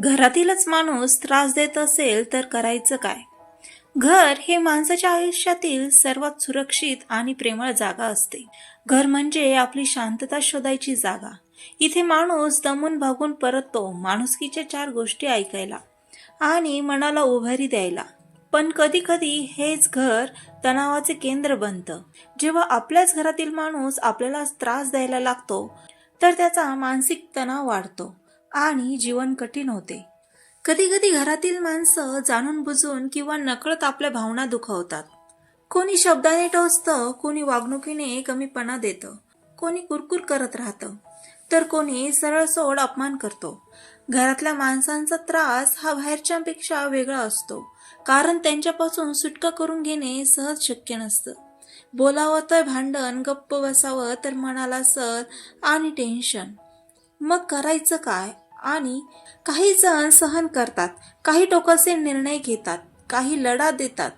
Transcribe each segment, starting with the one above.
घरातीलच माणूस त्रास देत असेल तर करायचं काय? घर हे माणसाच्या आयुष्यातील सर्वात सुरक्षित आणि प्रेमळ जागा असते. घर म्हणजे आपली शांतता शोधायची जागा. इथे माणूस दमून भागून परततो माणुसकीच्या चार गोष्टी ऐकायला आणि मनाला उभारी द्यायला. पण कधी कधी हेच घर तणावाचे केंद्र बनतं. जेव्हा आपल्याच घरातील माणूस आपल्याला त्रास द्यायला लागतो तर त्याचा मानसिक तणाव वाढतो. आणि जीवन कठीण होते. कधी कधी घरातील माणसं जाणून बुजून किंवा नकळत आपल्या भावना दुखावतात. कोणी शब्दाने टोचतं कोणी वागणुकीने कमीपणा देतं कोणी कुरकुर करत राहतं. तर कोणी सरळ सोड अपमान करतो. घरातल्या माणसांचा त्रास हा बाहेरच्यापेक्षा वेगळा असतो. कारण त्यांच्यापासून सुटका करून घेणे सहज शक्य नसतं. बोलावं तर भांडण गप्प बसावं तर मनाला सर आणि टेन्शन. मग करायचं काय? आणि काही जण सहन करतात काही टोकाचे निर्णय घेतात काही लढा देतात.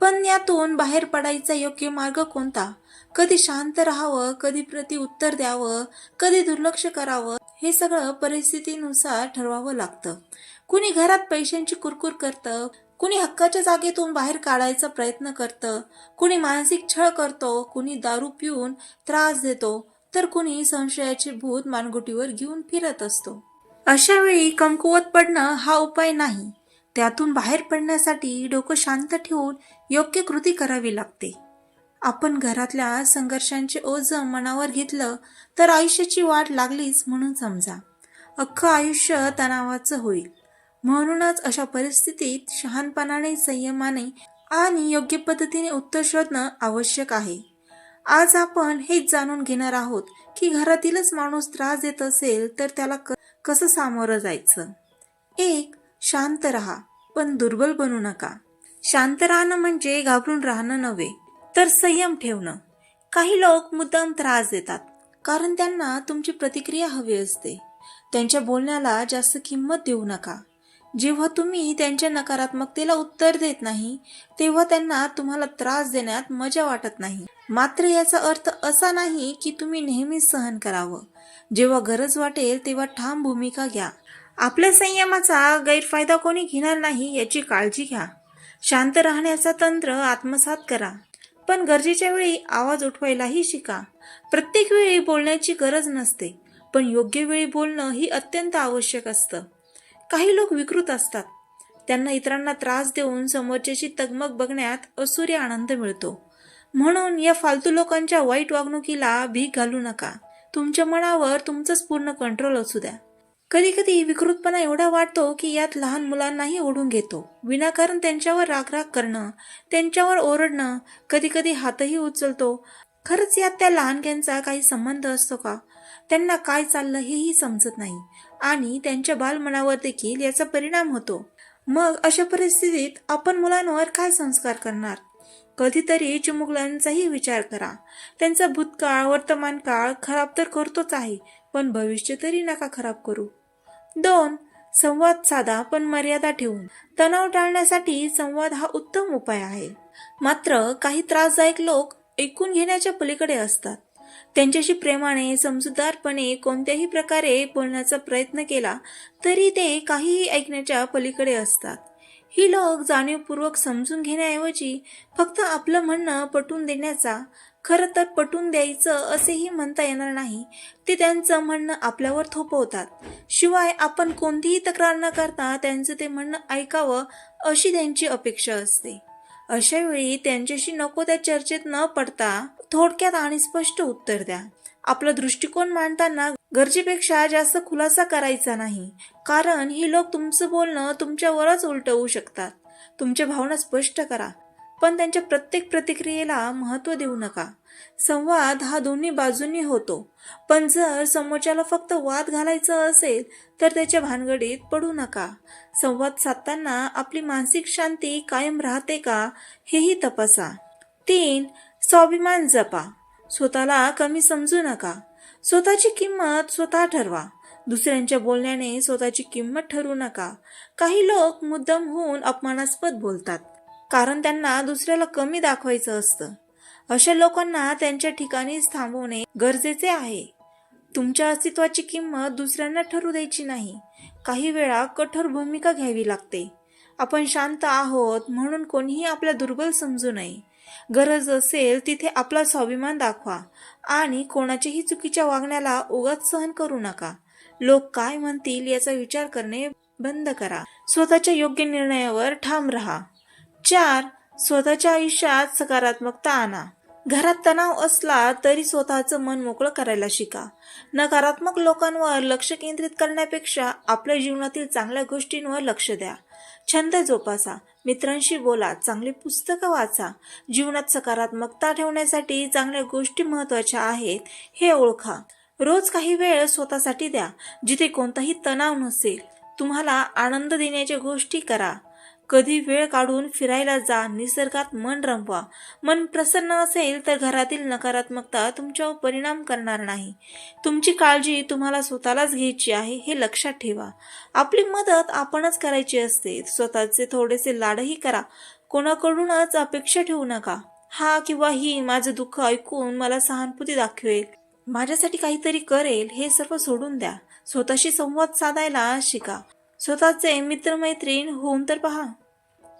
पण यातून बाहेर पडायचा योग्य मार्ग कोणता? कधी शांत राहावं कधी प्रति उत्तर द्यावं कधी दुर्लक्ष करावं हे सगळं परिस्थितीनुसार ठरवावं लागतं. कुणी घरात पैशांची कुरकुर करतं कुणी हक्काच्या जागेतून बाहेर काढायचा प्रयत्न करतं कुणी मानसिक छळ करतो कुणी दारू पिऊन त्रास देतो तर कुणी संशयाचे भूत मानगुटीवर घेऊन फिरत असतो. अशा वेळी कमकुवत पडणं हा उपाय नाही. त्यातून बाहेर पडण्यासाठी डोकं शांत ठेवून योग्य कृती करावी लागते. आपण घरातल्या संघर्षांचे ओझ मनावर घेतलं तर आयुष्याची वाट लागलीच म्हणून समजा. अख्खं आयुष्य तणावाचं होईल. म्हणूनच अशा परिस्थितीत शहाणपणाने संयमाने आणि योग्य पद्धतीने उत्तर शोधणं आवश्यक आहे. आज आपण हेच जाणून घेणार आहोत की घरातीलच माणूस त्रास देत असेल तर त्याला क- कसं सामोरं जायचं? एक शांत राहा पण दुर्बल बनू नका. शांत राहणं म्हणजे घाबरून राहणं नव्हे तर संयम ठेवणं. काही लोक मुद्दाम त्रास देतात कारण त्यांना तुमची प्रतिक्रिया हवी असते. त्यांच्या बोलण्याला जास्त किंमत देऊ नका. जेव्हा तुम्ही त्यांच्या नकारात्मकतेला उत्तर देत नाही तेव्हा त्यांना तुम्हाला त्रास देण्यात मजा वाटत नाही. मात्र याचा अर्थ असा नाही की तुम्ही नेहमीच सहन करावं. जेव्हा गरज वाटेल तेव्हा ठाम भूमिका घ्या. आपल्या संयमाचा गैरफायदा कोणी घेणार नाही याची काळजी घ्या. शांत राहण्याचा तंत्र आत्मसात करा. पण गरजेच्या वेळी आवाज उठवायलाही शिका. प्रत्येक वेळी बोलण्याची गरज नसते. पण योग्य वेळी बोलणं ही अत्यंत आवश्यक असतं. काही लोक विकृत असतात. त्यांना इतरांना त्रास देऊन समोरच्याची तगमग बघण्यात असुर्य आनंद मिळतो. म्हणून या फालतू लोकांच्या वाईट वागणुकीला भीक घालू नका. तुमच्या मनावर तुमचंच पूर्ण कंट्रोल असू द्या. कधी कधी विकृतपणा एवढा वाटतो की यात लहान मुलांनाही ओढून घेतो. विनाकारण त्यांच्यावर रागराग करणं त्यांच्यावर ओरडणं कधी कधी हातही उचलतो. खरंच यात त्या लहानग्यांचा काही संबंध असतो का? त्यांना काय चाललं हेही समजत नाही. आणि त्यांच्या बालमनावर देखील याचा परिणाम होतो. मग अशा परिस्थितीत आपण मुलांवर काय संस्कार करणार? कधीतरी चिमुकल्यांचाही विचार करा. त्यांचा भूतकाळ वर्तमान काळ खराब तर करतोच आहे पण भविष्य तरी नका खराब करू. दोन संवाद साधा पण मर्यादा ठेवून. तणाव टाळण्यासाठी संवाद हा उत्तम उपाय आहे. मात्र काही त्रासदायक लोक ऐकून घेण्याच्या पलीकडे असतात. त्यांच्याशी प्रेमाने समजूतदारपणे कोणत्याही प्रकारे बोलण्याचा प्रयत्न केला तरी ते काहीही ऐकण्याच्या पलीकडे असतात. ही लोक जाणीवपूर्वक समजून घेण्याऐवजी फक्त आपलं म्हणणं पटवून देण्याचा खरं तर पटवून द्यायचं असेही म्हणता येणार नाही. ते त्यांचं म्हणणं आपल्यावर थोपवतात. शिवाय आपण कोणतीही तक्रार न करता त्यांचं ते म्हणणं ऐकावं अशी त्यांची अपेक्षा असते. अशावेळी त्यांच्याशी नको त्या चर्चेत न पडता थोडक्यात आणि स्पष्ट उत्तर द्या. आपला दृष्टिकोन मांडताना गरजेपेक्षा जास्त खुलासा करायचा नाही. कारण ही लोक तुमचं बोलणं तुमच्यावरच उलटवू शकतात. तुमच्या भावना स्पष्ट करा. पण त्यांच्या प्रत्येक प्रतिक्रियेला महत्त्व देऊ नका. संवाद हा दोन्ही बाजूंनी होतो. पण जर समोरच्याला फक्त वाद घालायचा असेल तर त्याच्या भानगडीत पडू नका. संवाद साधताना आपली मानसिक शांती कायम राहते का हेही तपासा. तीन स्वाभिमान जपा. स्वतःला कमी समजू नका. स्वतःची किंमत स्वतः ठरवा. दुसऱ्यांच्या बोलण्याने स्वतःची किंमत ठरवू नका. काही लोक मुद्दम होऊन अपमानास्पद बोलतात कारण त्यांना दुसऱ्याला कमी दाखवायचं असतं. अशा लोकांना त्यांच्या ठिकाणीच थांबवणे गरजेचे आहे. तुमच्या अस्तित्वाची किंमत दुसऱ्यांना ठरू द्यायची नाही. काही वेळा कठोर भूमिका घ्यावी लागते. आपण शांत आहोत म्हणून कोणीही आपल्या दुर्बल समजू नये. गरज असेल तिथे आपला स्वाभिमान दाखवा आणि कोणाच्याही चुकीच्या वागण्याला उगाच सहन करू नका. लोक काय म्हणतील याचा विचार करणे बंद करा. स्वतःच्या योग्य निर्णयावर ठाम राहा. चार स्वतःच्या आयुष्यात सकारात्मकता आणा. घरात तणाव असला तरी स्वतःचं मन मोकळं करायला शिका. नकारात्मक लोकांवर लक्ष केंद्रित करण्यापेक्षा आपल्या जीवनातील चांगल्या गोष्टींवर लक्ष द्या. छंद जोपासा. मित्रांशी बोला चांगली पुस्तकं वाचा. जीवनात सकारात्मकता ठेवण्यासाठी चांगल्या गोष्टी महत्त्वाच्या आहेत हे ओळखा. रोज काही वेळ स्वतःसाठी द्या जिथे कोणताही तणाव नसेल. तुम्हाला आनंद देण्याच्या गोष्टी करा. कधी वेळ काढून फिरायला जा निसर्गात मन रमवा. मन प्रसन्न असेल तर घरातील नकारात्मकता तुमच्यावर परिणाम करणार नाही. तुमची काळजी तुम्हाला स्वतःलाच घ्यायची आहे हे लक्षात ठेवा. आपली मदत आपणच करायची असते. स्वतःचे थोडेसे लाडही करा. कोणाकडूनच अपेक्षा ठेवू नका. हा किंवा ही माझं दुःख ऐकून मला सहानुभूती दाखवेल. माझ्यासाठी काहीतरी करेल हे सर्व सोडून द्या. स्वतःशी संवाद साधायला शिका. स्वतःचे मित्रमैत्रीण होऊन तर पहा.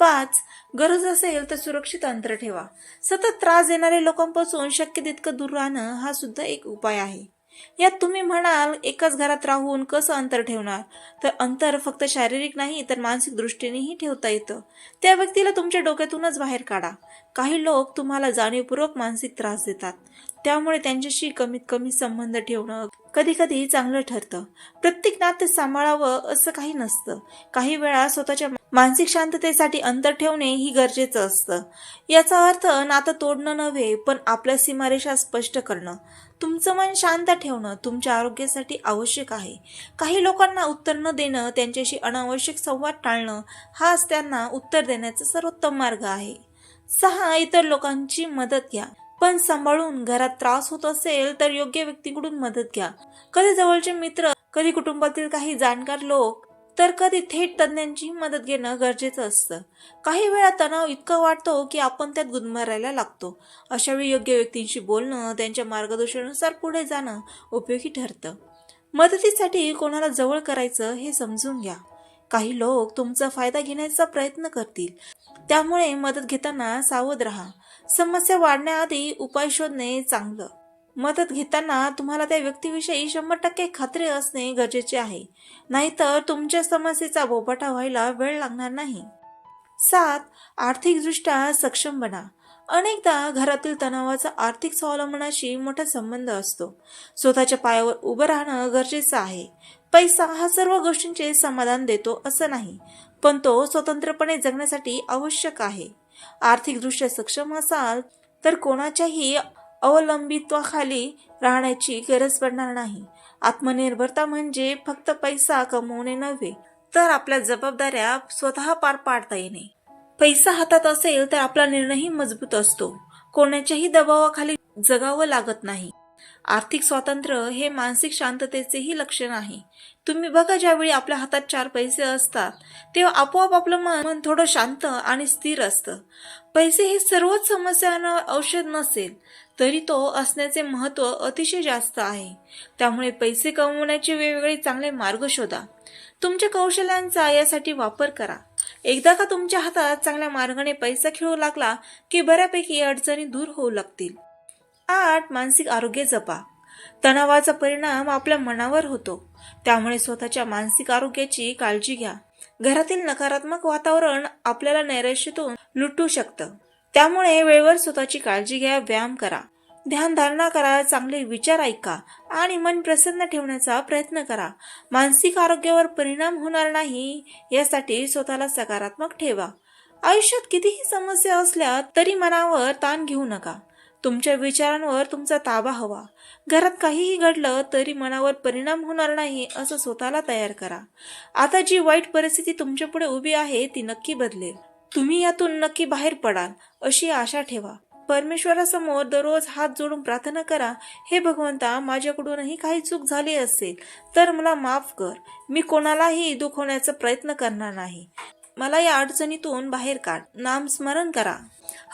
पाच गरज असेल तर सुरक्षित अंतर ठेवा. सतत त्रास देणाऱ्या लोकांपासून शक्य तितकं दूर राहणं हा सुद्धा एक उपाय आहे. यात तुम्ही म्हणाल एकाच घरात राहून कसं अंतर ठेवणार? तर अंतर फक्त शारीरिक नाही तर मानसिक दृष्टीनेही ठेवता येतं. त्या व्यक्तीला तुमच्या डोक्यातूनच बाहेर काढा. काही लोक तुम्हाला जाणीवपूर्वक मानसिक त्रास देतात. त्यामुळे त्यांच्याशी कमीत कमी संबंध ठेवणं कधी कधी चांगलं ठरतं. प्रत्येक नातं सांभाळावं असं काही नसतं. काही वेळा स्वतःच्या मानसिक शांततेसाठी अंतर ठेवणे ही गरजेचं असतं. याचा अर्थ नातं तोडणं नव्हे पण आपल्या सीमारेषा स्पष्ट करणं. तुमचं मन शांत ठेवणं तुमच्या आरोग्यासाठी आवश्यक आहे. काही लोकांना उत्तर न देणं त्यांच्याशी अनावश्यक संवाद टाळणं हाच त्यांना उत्तर देण्याचा सर्वोत्तम मार्ग आहे. सहा इतर लोकांची मदत घ्या. पण सांभाळून घरात त्रास होत असेल तर योग्य व्यक्तीकडून मदत घ्या. कधी जवळचे मित्र कधी कुटुंबातील काही जाणकार लोक तर कधी थेट तज्ज्ञांची मदत घेणं गरजेचं असतं. काही वेळा तणाव इतका वाटतो की आपण त्यात गुदमरायला लागतो. अशावेळी योग्य व्यक्तींशी बोलणं त्यांच्या मार्गदर्शनानुसार पुढे जाणं उपयोगी ठरतं. मदतीसाठी कोणाला जवळ करायचं हे समजून घ्या. काही लोक तुमचा फायदा घेण्याचा प्रयत्न करतील. त्यामुळे मदत घेताना सावध राहा. समस्या वाढण्याआधी उपाय शोधणे चांगलं. मदत घेताना तुम्हाला त्या व्यक्तीविषयी शंभर टक्के खात्री असणे गरजेचे आहे. नाहीतर तुमच्या समस्येचा बोबाटा व्हायला वेळ लागणार नाही. सात आर्थिकदृष्ट्या सक्षम बना. अनेकदा घरातील तणावाचा आर्थिक स्वावलंबनाशी मोठा संबंध असतो. स्वतःच्या पायावर उभं राहणं गरजेचं आहे. पैसा हा सर्व गोष्टींचे समाधान देतो असं नाही. पण तो स्वतंत्रपणे जगण्यासाठी आवश्यक आहे. आर्थिकदृष्ट्या सक्षम असाल तर कोणाच्याही अवलंबित्वाखाली राहण्याची गरज पडणार नाही. आत्मनिर्भरता म्हणजे फक्त पैसा कमवणे नव्हे तर आपल्या जबाबदाऱ्या स्वतः पार पाडता येणे. पैसा हातात असेल तर आपला निर्णयही मजबूत असतो. कोणाच्याही दबावाखाली जगावं लागत नाही. आर्थिक स्वातंत्र्य हे मानसिक शांततेचेही लक्षण आहे. तुम्ही बघा ज्यावेळी आपल्या हातात चार पैसे असतात तेव्हा आपोआप आपलं मन थोडं शांत आणि स्थिर असतं. पैसे हे सर्वच समस्यांना औषध नसेल तरी तो असण्याचे महत्त्व अतिशय जास्त आहे. त्यामुळे पैसे कमवण्याचे वेगवेगळे चांगले मार्ग शोधा. तुमच्या कौशल्यांचा यासाठी वापर करा. एकदा का तुमच्या हातात चांगल्या मार्गाने पैसा खेळू लागला की बऱ्यापैकी अडचणी दूर होऊ लागतील. आठ मानसिक आरोग्य जपा. तणावाचा परिणाम आपल्या मनावर होतो. त्यामुळे स्वतःच्या मानसिक आरोग्याची काळजी घ्या. घरातील नकारात्मक वातावरण आपल्याला नैराश्यातून लुटू शकतं. त्यामुळे वेळेवर स्वतःची काळजी घ्या व्यायाम करा. ध्यान धारणा करा चांगले विचार ऐका आणि मन प्रसन्न ठेवण्याचा प्रयत्न करा. मानसिक आरोग्यावर परिणाम होणार नाही यासाठी स्वतःला सकारात्मक ठेवा. आयुष्यात कितीही समस्या असल्या तरी मनावर ताण घेऊ नका. तुमच्या विचारांवर तुमचा ताबा हवा. घरात काहीही घडलं तरी मनावर परिणाम होणार नाही असं स्वतःला तयार करा. आता जी वाईट परिस्थिती तुमच्यापुढे उभी आहे ती नक्की बदलेल. तुम्ही यातून नक्की बाहेर पडाल अशी आशा ठेवा. परमेश्वरासमोर दररोज हात जोडून प्रार्थना करा हे भगवंता माझ्याकडूनही काही चूक झाली असेल तर मला माफ कर. मी कोणालाही दुखवण्याचा प्रयत्न करणार नाही. मला या अडचणीतून बाहेर काढ. नाम स्मरण करा.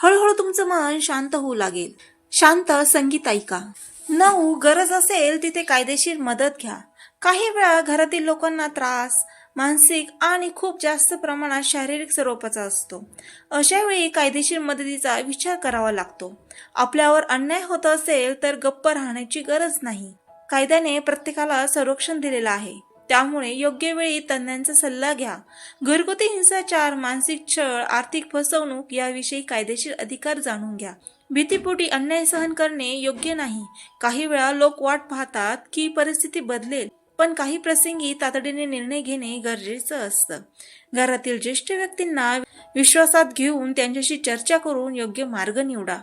हळूहळू तुमचं मन शांत होऊ लागेल. शांत संगीत ऐका. नऊ गरज असेल तिथे कायदेशीर मदत घ्या. काही वेळा घरातील लोकांना त्रास मानसिक आणि खूप जास्त प्रमाणात शारीरिक स्वरूपाचा असतो. अशा वेळी कायदेशीर मदतीचा विचार करावा लागतो. आपल्यावर अन्याय होत असेल तर गप्प राहण्याची गरज नाही. कायद्याने प्रत्येकाला संरक्षण दिलेलं आहे. त्यामुळे योग्य वेळी तज्ज्ञांचा सल्ला घ्या. घरगुती हिंसाचार मानसिक छळ आर्थिक फसवणूक याविषयी कायदेशीर अधिकार जाणून घ्या. भीतीपोटी अन्याय सहन करणे योग्य नाही. काही वेळा लोक वाट पाहतात की परिस्थिती बदलेल पण काही प्रसंगी तातडीने निर्णय घेणे गरजेचं असतं. घरातील ज्येष्ठ व्यक्तींना विश्वासात घेऊन त्यांच्याशी चर्चा करून योग्य मार्ग निवडा.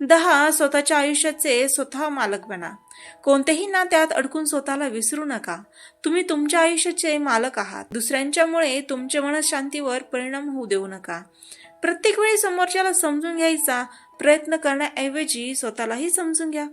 दहा स्वतःच्या आयुष्याचे स्वतः मालक बना. कोणत्याही नात्यात अडकून स्वतःला विसरू नका. तुम्ही तुमच्या आयुष्याचे मालक आहात. दुसऱ्यांच्यामुळे तुमच्या मनशांतीवर परिणाम होऊ देऊ नका. प्रत्येक वेळी समोरच्याला समजून घ्यायचा प्रयत्न करण्याऐवजी स्वतःलाही समजून घ्या.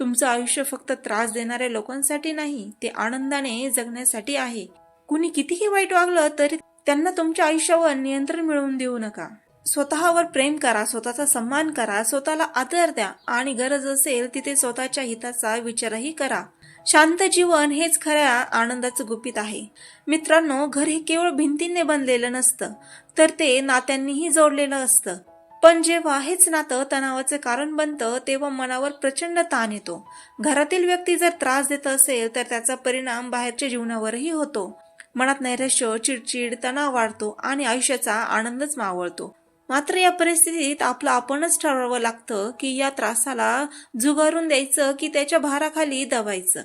तुमचं आयुष्य फक्त त्रास देणाऱ्या लोकांसाठी नाही ते आनंदाने जगण्यासाठी आहे. कुणी कितीही वाईट वागलं तरी त्यांना तुमच्या आयुष्यावर नियंत्रण मिळवून देऊ नका. स्वतःवर प्रेम करा स्वतःचा सन्मान करा स्वतःला आदर द्या आणि गरज असेल तिथे स्वतःच्या हिताचा विचारही करा. शांत जीवन हेच खऱ्या आनंदाचं गुपित आहे. मित्रांनो घर हे केवळ भिंतीने बनलेलं नसतं तर ते नात्यांनीही जोडलेलं असतं. पण जेव्हा हेच नातं तणावाचं कारण बनतं तेव्हा मनावर प्रचंड ताण येतो. घरातील व्यक्ती जर त्रास देत असेल तर त्याचा परिणाम बाहेरच्या जीवनावरही होतो. मनात नैराश्य चिडचिड तणाव वाढतो आणि आयुष्याचा आनंदच मावळतो. मात्र या परिस्थितीत आपलं आपणच ठरवावं लागतं की या त्रासाला जुगारून द्यायचं की त्याच्या भाराखाली दबायचं.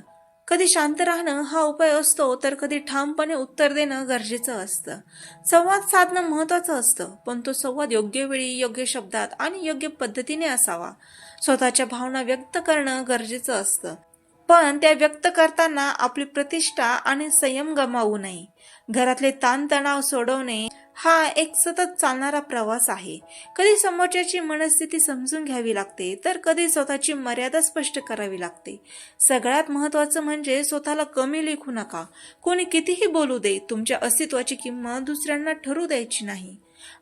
कधी शांत राहणं हा उपाय असतो तर कधी ठामपणे उत्तर देणं गरजेचं असतं. संवाद साधणं महत्वाचं असतं पण तो संवाद योग्य वेळी योग्य शब्दात आणि योग्य पद्धतीने असावा. स्वतःच्या भावना व्यक्त करणं गरजेचं असतं. पण त्या व्यक्त करताना आपली प्रतिष्ठा आणि संयम गमावू नये. घरातले ताणतणाव सोडवणे हा एक सतत चालणारा प्रवास आहे. कधी समोरच्याची मनस्थिती समजून घ्यावी लागते तर कधी स्वतःची मर्यादा स्पष्ट करावी लागते. सगळ्यात महत्वाचं म्हणजे स्वतःला कमी लेखू नका. कोणी कितीही बोलू दे तुमच्या अस्तित्वाची किंमत दुसऱ्यांना ठरू द्यायची नाही.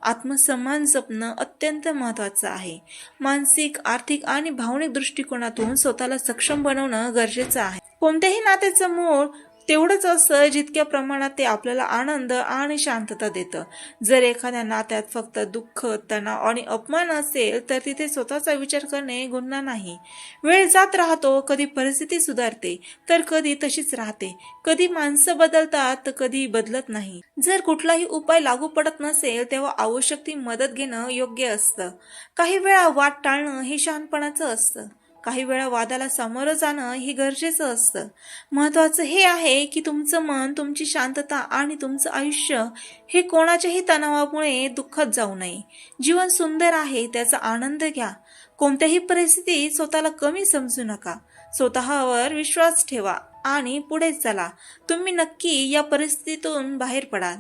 आत्मसन्मान जपणं अत्यंत महत्वाचं आहे. मानसिक आर्थिक आणि भावनिक दृष्टिकोनातून स्वतःला सक्षम बनवणं गरजेचं आहे. कोणत्याही नात्याचं मूळ तेवढंच असतं जितक्या प्रमाणात ते आपल्याला आनंद आणि शांतता देतं. जर एखाद्या नात्यात फक्त दुःख तणाव आणि अपमान असेल तर तिथे स्वतःचा विचार करणे गुन्हा नाही. वेळ जात राहतो कधी परिस्थिती सुधारते तर कधी तशीच राहते. कधी माणसं बदलतात तर कधी बदलत नाही. जर कुठलाही उपाय लागू पडत नसेल तेव्हा आवश्यक ती मदत घेणं योग्य असतं. काही वेळा वाट टाळणं हे शहाणपणाचं असतं. काही वेळा वादाला सामोरं जाणं हे गरजेचं असतं. महत्वाचं हे आहे की तुमचं मन तुमची शांतता आणि तुमचं आयुष्य हे कोणाच्याही तणावामुळे दुःखात जाऊ नये. जीवन सुंदर आहे त्याचा आनंद घ्या. कोणत्याही परिस्थितीत स्वतःला कमी समजू नका. स्वतःवर विश्वास ठेवा आणि पुढे चला. तुम्ही नक्की या परिस्थितीतून बाहेर पडाल.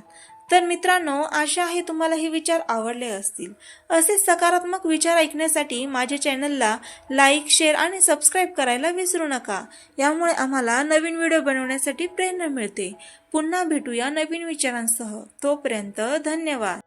तर मित्रांनो आशा आहे तुम्हाला हे विचार आवडले असतील. असे सकारात्मक विचार ऐकण्यासाठी माझ्या चॅनलला लाईक शेअर आणि सबस्क्राईब करायला विसरू नका. यामुळे आम्हाला नवीन व्हिडिओ बनवण्यासाठी प्रेरणा मिळते. पुन्हा भेटूया नवीन विचारांसह. तोपर्यंत धन्यवाद.